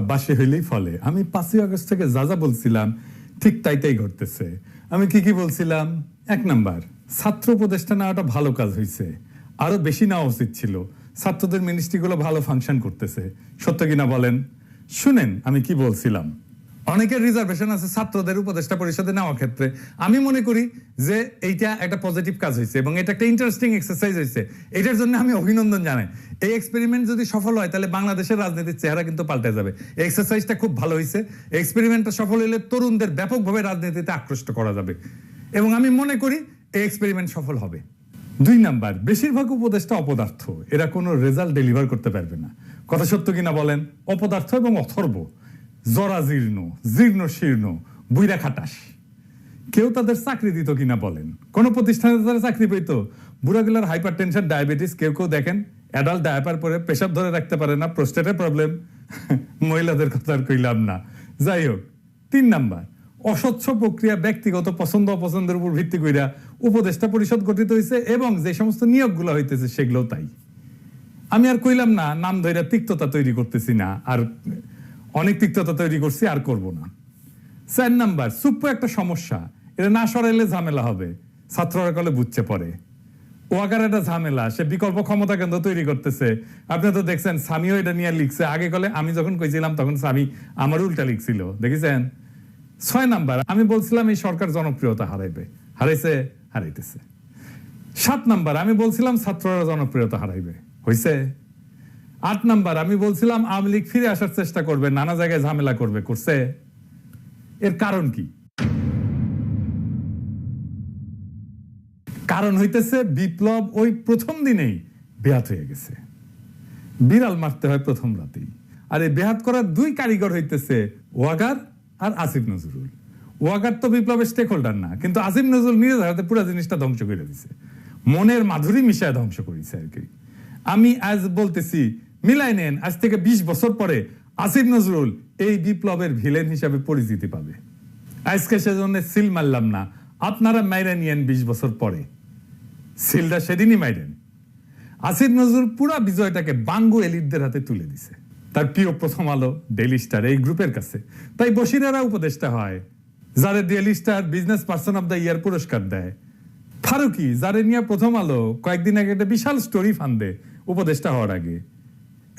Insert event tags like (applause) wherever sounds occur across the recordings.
বাসে হইলেই ফলে। আমি পাঁচই আগস্ট থেকে যা যা বলছিলাম, ঠিক তাই তাই ঘটতেছে। আমি কি কি বলছিলাম? এক নাম্বার, ছাত্র উপদেষ্টা নেওয়াটা ভালো কাজ হয়েছে আরও বেশি নেওয়া উচিত ছিল। ছাত্রদের মিনিস্ট্রিগুলো ভালো ফাংশন করতেছে। সত্য কিনা বলেন? শুনেন, আমি কি বলছিলাম। অনেকের রিজার্ভেশন আছে ছাত্রদের উপদেষ্টা পরিষদে নেওয়ার ক্ষেত্রে। আমি মনে করি যে এইটা একটা পজিটিভ কাজ হয়েছে এবং এটা একটা ইন্টারেস্টিং এক্সারসাইজ হয়েছে এটার জন্য আমি অভিনন্দন জানাই। এই এক্সপেরিমেন্ট যদি সফল হয়, তাহলে বাংলাদেশের রাজনীতির চেহারা কিন্তু পাল্টে যাবে। এক্সারসাইজটা খুব ভালো হয়েছে এক্সপেরিমেন্টটা সফল হলে তরুণদের ব্যাপকভাবে রাজনীতিতে আকৃষ্ট করা যাবে। এবং আমি মনে করি এই এক্সপেরিমেন্ট সফল হবে। দুই নাম্বার, বেশিরভাগ উপদেষ্টা অপদার্থ। এরা কোনো রেজাল্ট ডেলিভার করতে পারবে না। কথা সত্য কিনা বলেন? অপদার্থ এবং অথর্ব। জরাজীর্ণ জীর্ণ শীর্ণ, বুইরা খাটাস। কেউ তাদের চাকরি দিত কিনা বলেন? কোন প্রতিষ্ঠানে তারা চাকরি পেত? বুড়াগুলার হাইপার টেনশন ডায়াবেটিস কেউ কেউ দেখেন? অ্যাডাল্ট ডায়াপার পরে পেশাব ধরে রাখতে পারে না, প্রস্টেটের প্রবলেম। (laughs) মহিলাদের কথা আর কইলাম না। যাই হোক, তিন নাম্বার, অস্বচ্ছ প্রক্রিয়া ব্যক্তিগত পছন্দ অপছন্দের উপর ভিত্তি কইরা উপদেষ্টা পরিষদ গঠিত হয়েছে এবং যে সমস্ত নিয়োগগুলো হইতেছে সেগুলো তাই। আমি আর কইলাম না, নাম ধইরা তিক্ততা তৈরি করতেছি না, আর অনেক তিক্ততা তৈরি করছি, আর করব না। চার নাম্বার, সুপ্প একটা সমস্যা। এটা না সরাইলে ঝামেলা হবে। ছাত্ররা কলে বুঝছে পরে। ওয়াকার একটা ঝামেলা, সে বিকল্প ক্ষমতা কেন্দ্র তৈরি করতেছে। আপনি তো দেখছেন, স্বামীও এটা নিয়ে লিখছে। আগে কলে আমি যখন কইছিলাম, তখন স্বামী আমার উল্টা লিখছিল। দেখেছেন? ছয় নাম্বার, আমি বলছিলাম এই সরকার জনপ্রিয়তা হারাইবে। হারাইছে, হারাইতেছে। সাত নাম্বার, আমি বলছিলাম ছাত্ররা জনপ্রিয়তা হারাইবে। হইছে? আট নাম্বার, আমি বলছিলাম আওয়ামী লীগ ফিরে আসার চেষ্টা করবে, নানা জায়গায় ঝামেলা করবে, করছে। এর কারণ কি? কারণ হইতেছে, বিপ্লব ওই প্রথম দিনেই বেহাত হয়ে গেছে। বিড়াল মারতে হয় প্রথম রাতেই। আর এই বেহাত করার দুই কারিগর হইতেছে, ওয়াগার আর আসিফ নজরুল। ওয়াগার তো বিপ্লবের স্টেক হোল্ডার না, কিন্তু আসিফ নজরুল নিজের হাতে পুরো জিনিসটা ধ্বংস করে দিছে। মনের মাধুরী মিশায় ধ্বংস করেছে আর কি। আমি আজ বলতেছি মিলাই নেন। আজ থেকে ২০ বছর পরে আসিফ নজরুল এই বিপ্লবের ভিলেন হিসাবে পরিচিতি পাবে। আজকে সেজন্য সিল মারলাম না। আপনারা মাইরা নিয়েন বিশ বছর পরে। সিলটা সেদিনই মাইরেন। আসিফ নজরুল পুরা বিজয়টাকে বাঙ্গু এলিটদের হাতে তুলে দিছে। তার প্রিয় প্রথম আলো ডেইলি স্টার এই গ্রুপের কাছে। তাই বসিরেরা উপদেষ্টা হয়, যারে Daily Star business person of the year পুরস্কার দেয়। ফারুকি, যারে নিয়ে প্রথম আলো কয়েকদিন আগে একটা বিশাল স্টোরি ফান্দে উপদেষ্টা হওয়ার আগে।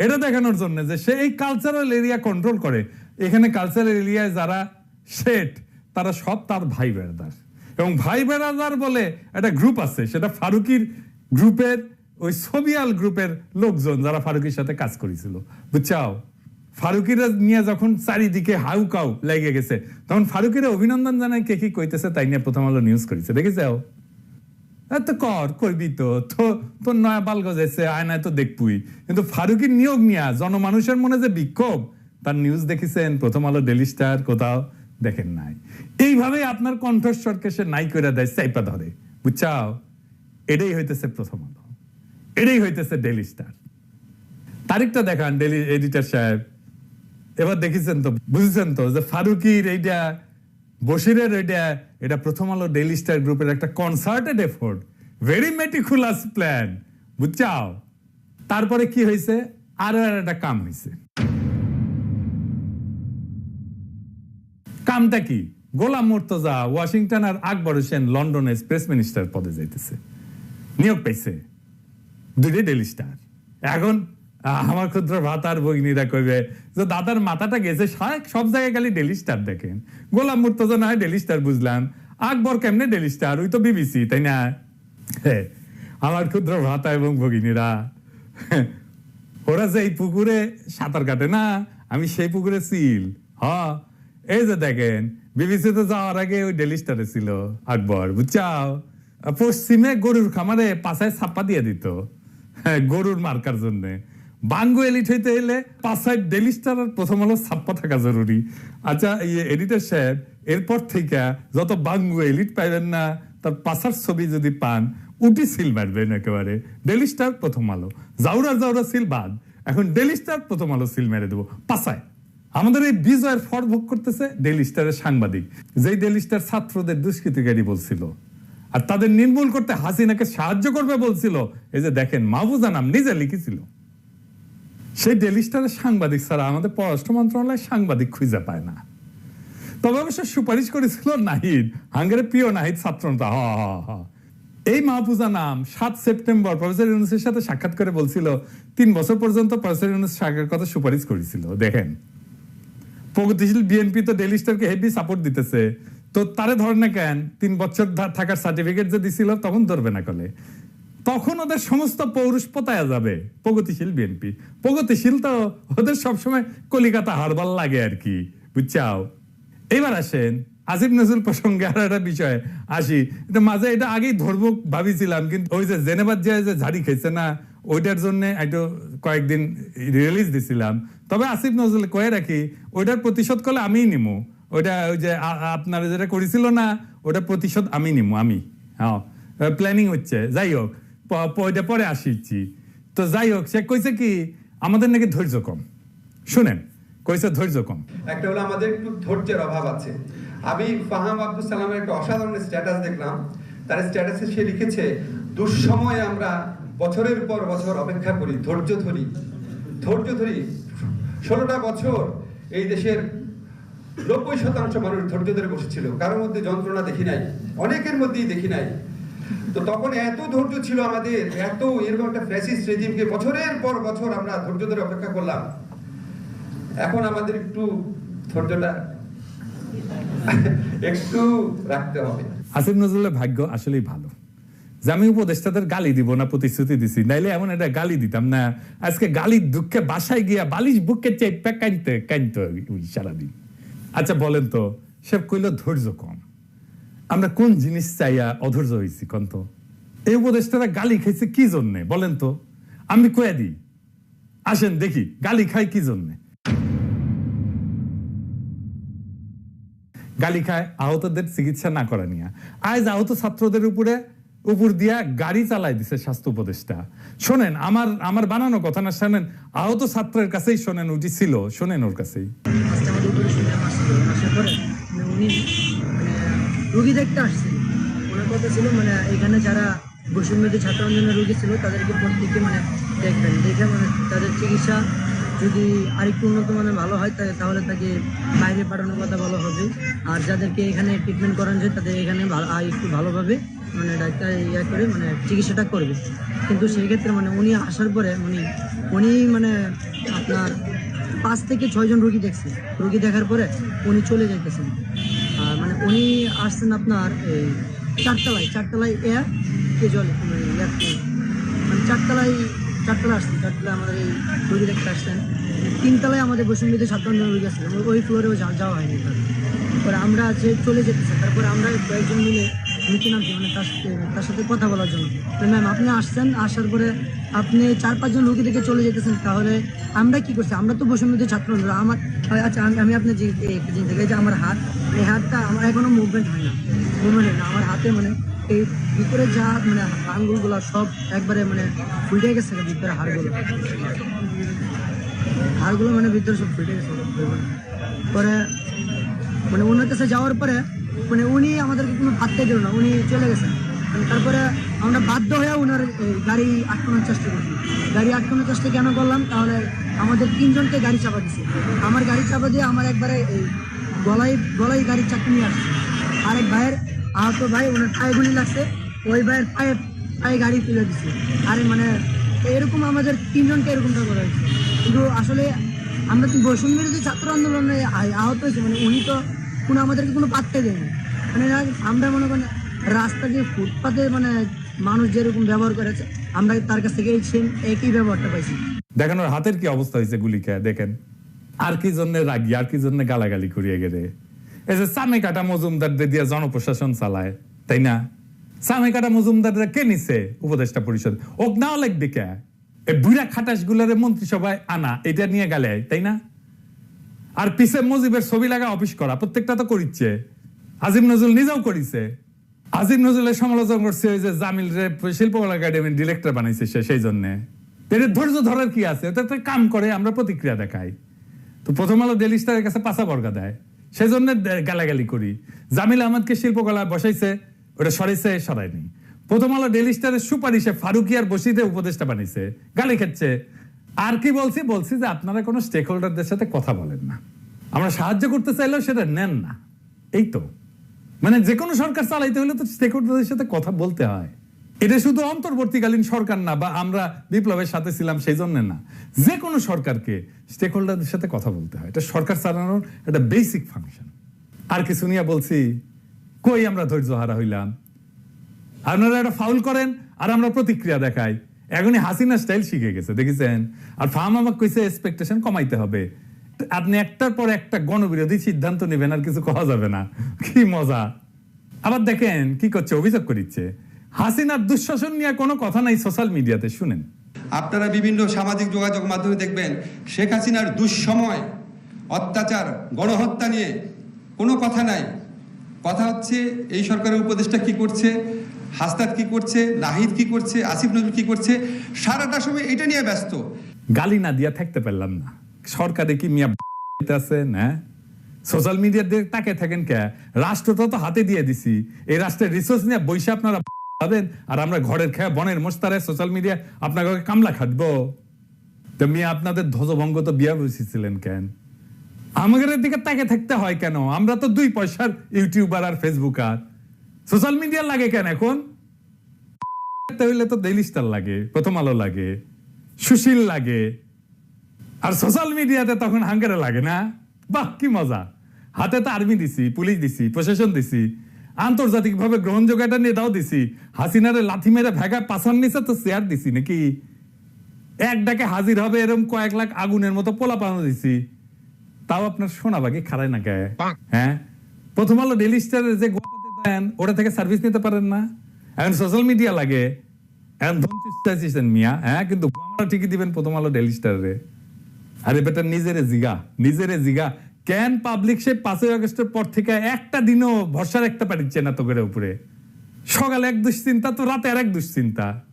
এটা দেখানোর জন্য যে সে এই কালচারাল এরিয়া কন্ট্রোল করে। এখানে কালচারাল এরিয়ায় যারা শেঠ, তারা সব তার ভাই বেড়াদার। এবং ভাই বেড়াদার বলে একটা গ্রুপ আছে, সেটা ফারুকির গ্রুপের, ওই সোবিয়াল গ্রুপের লোকজন যারা ফারুকির সাথে কাজ করেছিল। বুঝছাও? ফারুকিরা নিয়ে যখন চারিদিকে হাউ কাউ লেগে গেছে, তখন ফারুকিরা অভিনন্দন জানায় কে কি কইতেছে তাই নিয়ে প্রথম আলো নিউজ করেছে। দেখেছাও এত কর করবি তো। তো তোর নয়া বাল গজাইছে আয়নায় তো দেখবই। কিন্তু ফারুকির নিয়োগ নিয়া জনমানুষের মনে যে বিক্ষোভ, তার নিউজ দেখেছেন, প্রথম আলো ডেলি স্টার কোথাও দেখেন নাই। এইভাবে আপনার কণ্ঠস্বরকে সে নাই করে দেয়, চাইপা ধরে। বুঝছাও? এটাই হইতেছে প্রথম আলো। এটাই হইতেছে ডেলি স্টার তারিখটা দেখান ডেলি এডিটর সাহেব। এবার দেখেছেন তো, বুঝেছেন তো, যে ফারুকির এইটা বসিরের এটা এটা প্রথম আলো ডেইলি স্টার গ্রুপের একটা concerted effort very meticulous plan বুঝছাও? তারপরে কি হয়েছে আরও আর একটা কাম হয়েছে কামটা কি? গোলাম মুর্তজা ওয়াশিংটন আর আকবর হোসেন লন্ডনে স্পেস মিনিস্টার পদে যাইতেছে। নিয়োগ পাইছে। দুইটাই ডেলি স্টার এখন আমার ক্ষুদ্র ভাতার ভগিনীরা কইবে যে দাদার মাথাটা গেছে সব জায়গায় খালি ডেলি স্টার দেখেন। গোলাম মুর্তজা না হয় ডেলি স্টার বুঝলাম। আকবর কেমনে ডেলি স্টার? ওই তো বিবিসি তাই না? আমার ক্ষুদ্র ভাতা এবং ভগিনীরা। ওরা যে এই পুকুরে সাঁতার কাটে না আমি সেই পুকুরে সিল। হ এই যে দেখেন বিবিসিতে যাওয়ার আগে ওই ডেলি স্টারে ছিল আকবর বুঝছাও? পশ্চিমে গরুর খামারে পাশায় ছাপ্পা দিয়ে দিত হ্যাঁ, গরুর মার্কার জন্য। বাঙ্গু এলিট হইতে এলে পাশায় ডেলি স্টার প্রথম আলো ছাপ্পা থাকা জরুরি। আচ্ছা এই এডিটর সাহেব, এরপর থেকে যত বাঙ্গু এলিট পাইবেন না, তার পাশার ছবি যদি পান, উটি সিল মারবেন একেবারে। ডেলি স্টার প্রথম আলো, জাউরা জাউরা সিল বাদ। এখন ডেলি স্টার প্রথম আলো সিল মেরে দেবো। পাশায় আমাদের এই বিজয়ের ফর ভোগ করতেছে ডেলি স্টারের সাংবাদিক, যেই ডেলি স্টার ছাত্রদের দুষ্কৃতিকারী বলছিল। আর তাদের নির্মূল করতে হাসিনাকে সাহায্য করবে বলছিল। এই যে দেখেন মাহবুজা নাম নিজে লিখেছিল। সেই ডেলি স্টারের সাংবাদিক ছাড়া আমাদের পররাষ্ট্র মন্ত্রণালয় সাংবাদিক খুঁজে পায় না। তবে অবশ্য সুপারিশ করেছিল নাহিদ, হাঙ্গের প্রিয় নাহিদ ছাত্রনেতা। হ এই মাহফুজা নাম সাত সেপ্টেম্বর প্রফেসর ইউনুসের সাথে সাক্ষাৎ করে বলছিল, তিন বছর পর্যন্ত প্রফেসর ইউনুস সাগরের কথা সুপারিশ করেছিল। দেখেন, প্রগতিশীল বিএনপি তো ডেলি স্টারকে হেভি সাপোর্ট দিতেছে। তো তারে ধরে না কেন, তিন বছর থাকার সার্টিফিকেট যে দিছিল, তখন ধরবে না কলে। তখন ওদের সমস্ত পৌরুষ পতায়া যাবে। প্রগতিশীল বিএনপি। প্রগতিশীল তো ওদের সবসময় কলিকাতা হারবাল লাগে আর কি, বুঝছাও? এবার আসেন আসিফ নজরুল প্রসঙ্গে আর একটা বিষয় আসি। মাঝে এটা আগেই ধরবো ভাবিছিলাম, কিন্তু ওই যে জেনেবাদ যে ঝাড়ি খেয়েছে না, ওইটার জন্য একটু কয়েকদিন রিলিজ দিছিলাম। তবে আসিফ নজরুল কয়ে রাখি, ওইটার প্রতিশোধ করলে আমিই নিমু। ওইটা ওই যে আপনারা যেটা করেছিল না ওটা প্রতিশোধ আমি নিমু, আমি। হ্যাঁ প্ল্যানিং হচ্ছে। যাই হোক ওইটা পরে আসিছি তো যাই হোক, সে কইছে কি, আমাদের নাকি ধৈর্য কম। শুনেন, কইছে ধৈর্য কম। একটা হলো আমাদের একটু ধৈর্যের অভাব আছে। আমি ফাহাম আব্দুল সালামের একটা অসাধারণ স্ট্যাটাস দেখলাম। তার স্ট্যাটাসে সে লিখেছে, দুঃসময়ে আমরা বছরের পর বছর অপেক্ষা করি, ধৈর্য ধরি। ধৈর্য ধরি, ষোলোটা বছর এই দেশের নব্বই শতাংশ মানুষ ধৈর্য ধরে বসেছিল। কারোর মধ্যে যন্ত্রণা দেখি নাই, অনেকের মধ্যেই দেখি নাই। তো তখন এত ধৈর্য ছিল আমাদের, এত এরকম একটা ফ্যাসিস্ট রেজিমকে বছরের পর বছর আমরা ধৈর্য ধরে অপেক্ষা করলাম। এখন আমাদের একটু ধৈর্যটা (laughs) একটু রাখতে হবে। আসিফ নজরুলের ভাগ্য আসলেই ভালো। যে আমি উপদেষ্টাদের গালি দিব না, প্রতিশ্রুতি দিছি, নাইলে এমন একটা গালি দিতাম না। আজকে গালির দুঃখে বাসায় গিয়া বালিশ বুকে চেপে কানতে কানতে সারাদিন। আচ্ছা বলেন তো, সে কইল ধৈর্য কম। আমরা কোন জিনিস চাইয়া অধৈর্য হয়েছি কন তো? এই উপদেষ্টারা গালি খাইছে কি জন্যে? বলেন তো। আমি কয়ে দিই? আসেন দেখি, গালি খাই কি জন্যে? গালি খায় আহতদের চিকিৎসা না করা নিয়ে। আজ আহত ছাত্রদের উপরে উপর দিয়া গাড়ি চালাই দিছে স্বাস্থ্য উপদেষ্টা। শোনেন, আমার আমার বানানো কথা না, শোনেন, আহত ছাত্রের কাছেই শোনেন উঠি ছিল, শোনেন ওর কাছেই। রুগী দেখতে আসছে। ওনার কথা ছিল মানে এখানে যারা বৈষম্যদী ছাত্র আন্দোলনের রুগী ছিল, তাদেরকে প্রত্যেকে মানে দেখবেন। দেখে মানে তাদের চিকিৎসা যদি আরেকটু উন্নত মানের ভালো হয় তাহলে তাকে বাইরে পাঠানোর কথা ভালো হবে। আর যাদেরকে এখানে ট্রিটমেন্ট করানো যায় তাদের এখানে একটু ভালোভাবে মানে ডাক্তার ইয়ে করে মানে চিকিৎসাটা করবে। কিন্তু সেই ক্ষেত্রে মানে উনি আসার পরে উনি উনি মানে আপনার পাঁচ থেকে ছয়জন রুগী দেখছে। রুগী দেখার পরে উনি চলে যাইতেছেন। উনি আসছেন আপনার এই চারতলায় চারতলায় এয়ার কে জলে মানে মানে চারতলায়, চারতলা আসছেন চারতলায় আমাদের এই রোগী দেখতে আসছেন। তিনতলায় আমাদের বসুন্ধীতে সাতান্ন রোগী রুগী আসছেন ওই ফ্লোরেও যাওয়া হয়নি তারপরে আমরা যে চলে যেতেছি তারপরে আমরা কয়েকজন মিলে নিচে নামছি মানে তার সাথে কথা বলার জন্য। ম্যাম আপনি আসছেন, আসার পরে আপনি চার পাঁচজন রুগী থেকে চলে যেতেছেন, তাহলে আমরা কি করছি? আমরা তো বসুন্ধীতে ছাত্র। আমার আচ্ছা আমি আপনার যে একটা জিনিস যে আমার হাত, এই হাতটা আমার এখনও মুভমেন্ট হয় না। মুভমেন্ট না। আমার হাতে মানে এই ভিতরে যা মানে আঙ্গুলগুলো সব একবারে মানে ফুলটে গেছে ভিতরে হাড়গুলো। হাড়গুলো মানে ভিতরে সব ফুটে গেছে। পরে মানে ওনার কাছে যাওয়ার পরে মানে উনি আমাদেরকে কোনো ভাবতে দিল না, উনি চলে গেছেন মানে তারপরে আমরা বাধ্য হয়ে ওনার গাড়ি আটকানোর চেষ্টা করছি গাড়ি আটকানোর চেষ্টা কেন করলাম? তাহলে আমাদের তিনজনকে গাড়ি চাপা দিছে। আমার গাড়ি চাপা দিয়ে আমার একবারে গলায় গলায় গাড়ির চাকরি নিয়ে আসছে। আরেক ভাইয়ের আহত ভাই ওনার পায়ে গুলি লাগছে, ওই ভাইয়ের পায়ে পায়ে গাড়ি তুলে দিচ্ছে আরে মানে এরকম আমাদের তিনজনকে এরকমটা করা হয়েছে। কিন্তু আসলে আমরা তো বৈষম্য বিরোধী ছাত্র আন্দোলনে আহত হয়েছি? মানে উনি তো কোনো আমাদেরকে কোনো পাত্তে দেয়নি। মানে আমরা মনে করেন রাস্তা দিয়ে ফুটপাতে মানে মানুষ যেরকম ব্যবহার করেছে, আমরা তার কাছ থেকে সেম একই ব্যবহারটা পাইছি। দেখেন ওর হাতের কি অবস্থা হয়েছে গুলি খেয়ে দেখেন, আর কি জন্য রাগি, আর কি জন্য গালাগালি করিয়ে গেলে? এই যে সামে কাটা মজুমদার দিয়ে জনপ্রশাসন চালায়, তাই না? সামে কাটা মজুমদার কে নিছে উপদেষ্টা পরিষদ? ওক নাও লাগবে কে এই বুড়া খাটাস গুলারে মন্ত্রিসভায় আনা, এটা নিয়ে গেলে তাই না? আর পিছে মুজিবের ছবি লাগা অফিস করা, প্রত্যেকটা তো করিচ্ছে। আজিম নজরুল নিজেও করিছে। আজিম নজরুলের সমালোচনা করছে ওই যে জামিল রে শিল্পকলা একাডেমির ডিরেক্টর বানাইছে সে, সেই জন্য। এর ধৈর্য ধরার কি আছে? ওটা একটা কাম করে, আমরা প্রতিক্রিয়া দেখাই। তো প্রথম আলো ডেলি স্টারের কাছে পাশা বর্গা দেয়। সেই জন্য গালাগালি করি। জামিল আহমদকে শিল্পকলা বসাইছে, ওটা সরাইছে, সরায়নি। প্রথম আলো ডেলি স্টারের সুপারিশে ফারুকিয়ার বসিতে উপদেষ্টা বানাইছে। গালি খাচ্ছে। আর কি বলছি? বলছি যে আপনারা কোনো স্টেক হোল্ডারদের সাথে কথা বলেন না। আমরা সাহায্য করতে চাইলেও সেটা নেন না। এই তো। মানে যে কোনো সরকার চালাইতে হলে তো স্টেক হোল্ডারদের সাথে কথা বলতে হয়। এটা শুধু অন্তর্বর্তীকালীন সরকার না, বা আমরা বিপ্লবের সাথে ছিলাম সেই জন্য না। যে কোনো সরকারকে স্টেক হোল্ডারদের সাথে কথা বলতে হয়। এটা সরকার চালানোর একটা বেসিক ফাংশন আর কিছু নিয়ে বলছি, কই আমরা ধৈর্য হারা হইলাম? আপনারা একটা ফাউল করেন, আর আমরা প্রতিক্রিয়া দেখাই। এখনই হাসিনা স্টাইল শিখে গেছে, দেখেছেন? আর ফার্ম আমাকে কইছে এক্সপেকটেশন কমাইতে হবে। আপনি একটার পর একটা গণবিরোধী সিদ্ধান্ত নেবেন, আর কিছু কওয়া যাবে না। কি মজা। আবার দেখেন, কি করছে, অভিযোগ করিচ্ছে। হাসিনার দুঃশাসন নিয়ে কোনো কথা নাই সোশ্যাল মিডিয়াতে শুনেন। আপনারা বিভিন্ন সামাজিক যোগাযোগ মাধ্যমে দেখবেন, শেখ হাসিনার দুঃসময়, অত্যাচার, গণহত্যা নিয়ে কোনো কথা নাই। কথা হচ্ছে, এই সরকারের উপদেষ্টা কি করছে? হাসনাত কি করছে, নাহিদ কি করছে, আসিফ নজরুল কি করছে, সারাটা সময় এটা নিয়ে ব্যস্ত। গালি না দিয়া থাকতে পারলাম না। সরকারে কি মিয়া আছে? না। সোশ্যাল মিডিয়া দিয়ে তাকে থাকেন কে? রাষ্ট্রটা তো হাতে দিয়ে দিছি। এই রাষ্ট্রের রিসোর্স নিয়ে বৈশে আপনারা পাবেন আর আমরা ঘরের খেয়ে বনের মোস্তারে সোশ্যাল মিডিয়া আপনাকে কামলা খাটবো। তো মিয়া, আপনাদের ধ্বজভঙ্গ তো বিয়া বসেছিলেন কেন? আমাদের দিকে তাকে থাকতে হয় কেন? আমরা তো দুই পয়সার ইউটিউবার আর ফেসবুকার সোশ্যাল মিডিয়া লাগে কেন এখন? হইলে তো ডেইলি স্টার লাগে প্রথম আলো লাগে সুশীল লাগে। আর সোশ্যাল মিডিয়াতে তখন হাঙ্গারে লাগে না? বাহ কি মজা। হাতে তো আর্মি দিছি পুলিশ দিছি প্রশাসন দিছি আন্তর্জাতিক ভাবে গ্রহণযোগ্য একটা নেতাও দিছি হাসিনারে লাথি মেরে ভেগা পাশার নিচে তো শেয়ার দিছি নাকি? এক ডাকে হাজির হবে এরকম কয়েক লাখ আগুনের মতো পোলা পানো দিছি। তাও আপনার সোনা বাকি খারায় না কে? হ্যাঁ? প্রথম আলো ডেলি স্টারের যে দেন। ওটা থেকে সার্ভিস নিতে পারেন না। এখন সোশ্যাল মিডিয়া লাগে। এখন চাইছেন মিয়া হ্যাঁ? কিন্তু আমরা ঠিকই দিবেন প্রথম আলো ডেলি স্টারে আরে বেটা, নিজেরে জিগা নিজেরে জিগা। কেন পাবলিক সে পাঁচই আগস্টের পর থেকে একটা দিনও ভরসা রাখতে পারিচ্ছে না তোকের উপরে? সকালে এক দুশ্চিন্তা, তো রাতে আর এক দুশ্চিন্তা।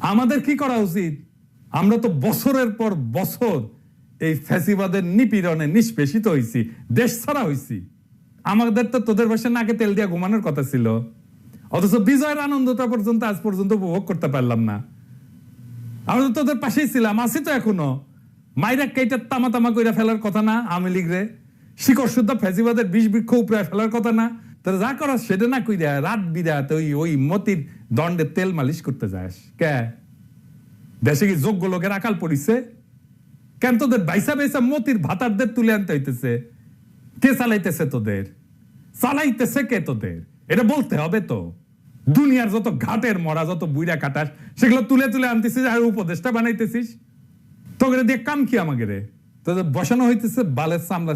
আমাদের কি করা উচিত? আমরা তো বছরের পর বছর এই ফ্যাসিবাদের নিপীড়নে নিষ্পেষিত হয়েছি দেশ ছাড়া হইছি। আমাদের তো তোদের বসে নাকে তেল দিয়া ঘুমানোর কথা ছিল। অথচ বিজয়ের আনন্দটা পর্যন্ত আজ পর্যন্ত উপভোগ করতে পারলাম না। আমরা তো তোদের পাশেই ছিলাম, আছি তো এখনও। মাইরা কেইটা তামা তামা কইরা ফেলার কথা না আওয়ামী লীগ রে। শিকড় শুদ্ধ ফেসিবাদের বিষ বৃক্ষ উপরে ফেলার কথা না। তোর যা করার সেটা না কইরা রাত বিরাত ওই ওই মতির দণ্ডে তেল মালিশ করতে যাস। কে? দেশে কি যোগ্য লোকের আকাল পড়িছে? কেন তোদের বাইসা বাইসা মতির ভাতারদের তুলে আনতে হইতেছে? কে চালাইতেছে তোদের? চালাইতেছে কে তোদের? এটা বলতে হবে তো। দুনিয়ার যত ঘাটের মরা, যত বুইরা কাটাস, সেগুলো তুলে তুলে আনতেছিস আর উপদেশটা বানাইতেছিস। তোকে দিয়ে কাম কি আমাকে রে? তোদের বসানো হইতেছে বালের সামলা